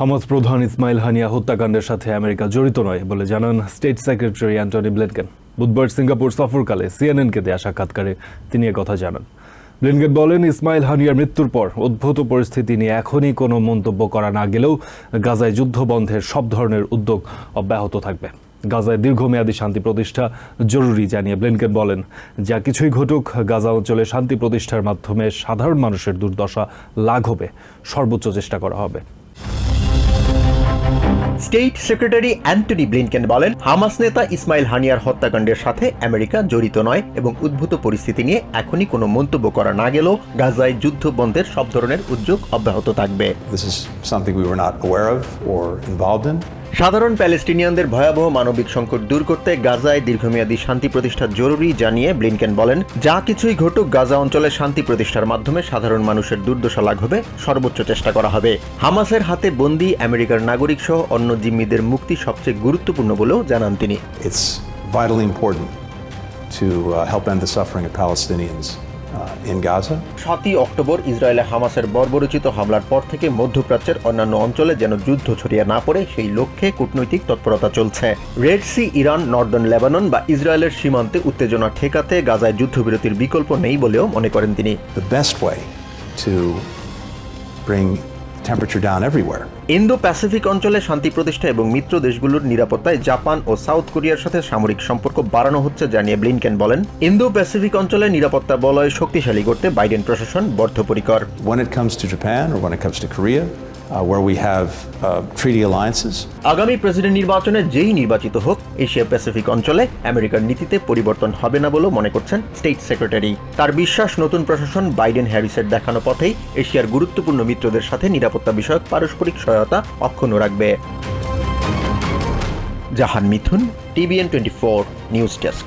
Hamas প্রধান ইসমাইল হানিয়া হত্যাকাণ্ডের সাথে আমেরিকা জড়িত নয় বলে জানান স্টেট সেক্রেটারি অ্যান্টনি ব্লেনকেন। বুধবার সিঙ্গাপুর সফরকালে সিএনএনকে দেয়া সাক্ষাৎকারে তিনি কথা জানান। ব্লিনকেন বলেন, ইসমাইল হানিয়ার মৃত্যুর পর উদ্ভূত পরিস্থিতি নিয়ে এখনই কোনো মন্তব্য করা না গেলেও গাজায় যুদ্ধ বন্ধের সব ধরনের উদ্যোগ অব্যাহত থাকবে। গাজায় দীর্ঘমেয়াদী শান্তি প্রতিষ্ঠা জরুরি জানিয়ে ব্লিনকেন বলেন, যা কিছুই ঘটুক, গাজা অঞ্চলে শান্তি প্রতিষ্ঠার মাধ্যমে সাধারণ মানুষের দুর্দশা লাঘবে। সর্বোচ্চ চেষ্টা করা হবে। স্টেট সেক্রেটারি অ্যান্টনি ব্লিনকেন বলেন, হামাস নেতা ইসমাইল হানিয়ার হত্যাকাণ্ডের সাথে আমেরিকা জড়িত নয় এবং উদ্ভূত পরিস্থিতি নিয়ে এখনই কোনো মন্তব্য করা না গেলেও গাজায় যুদ্ধ বন্ধের সব ধরনের উদ্যোগ অব্যাহত থাকবে This is something we were not aware of or involved in. সাধারণ প্যালেস্টিনিয়ানদের ভয়াবহ মানবিক সংকট দূর করতে গাজায় দীর্ঘমেয়াদী শান্তি প্রতিষ্ঠা জরুরি জানিয়ে ব্লিনকেন বলেন, যা কিছুই ঘটুক, গাজা অঞ্চলে শান্তি প্রতিষ্ঠার মাধ্যমে সাধারণ মানুষের দুর্দশা লাঘবে। সর্বোচ্চ চেষ্টা করা হবে। হামাসের হাতে বন্দী আমেরিকার নাগরিক সহ অন্য জিম্মিদের মুক্তি সবচেয়ে গুরুত্বপূর্ণ বলেও জানান তিনি। It's vitally important uh. সাতই অক্টোবর ইসরায়েলে হামাসের বর্বরোচিত হামলার পর থেকে মধ্যপ্রাচ্যের অন্যান্য অঞ্চলে যেন যুদ্ধ ছড়িয়ে না পড়ে সেই লক্ষ্যে কূটনৈতিক তৎপরতা চলছে। Red Sea Iran northern Lebanon বা ইসরায়েলের সীমান্তে উত্তেজনা ঠেকাতে গাজায় যুদ্ধবিরতির বিকল্প নেই বলেও মনে করেন তিনি। The best way to bring temperature down everywhere. Indo Pacific অঞ্চলে শান্তি প্রতিষ্ঠা এবং মিত্র দেশগুলোর নিরাপত্তায় জাপান ও সাউথ কোরিয়ার সাথে সামরিক সম্পর্ক বাড়ানো হচ্ছে জানিয়ে ব্লিনকেন বলেন। ইন্দো প্যাসিফিক অঞ্চলে নিরাপত্তা বলয় শক্তিশালী করতে বাইডেন প্রশাসন বদ্ধপরিকর। When it comes to Japan or when it comes to Korea, where we have uh, treaty alliances. আগামী প্রেসিডেন্ট নির্বাচনে যেই নির্বাচিত হোক এশিয়া প্যাসিফিক অঞ্চলে আমেরিকার নীতিতে পরিবর্তন হবে না বলেও মনে করছেন স্টেট সেক্রেটারি তার বিশ্বাস নতুন প্রশাসন বাইডেন হ্যারিসের দেখানো পথেই এশিয়ার গুরুত্বপূর্ণ মিত্রদের সাথে নিরাপত্তা বিষয়ক পারস্পরিক সহায়তা অক্ষুণ্ণ রাখবে। Jahan Mithun TVN twenty four news desk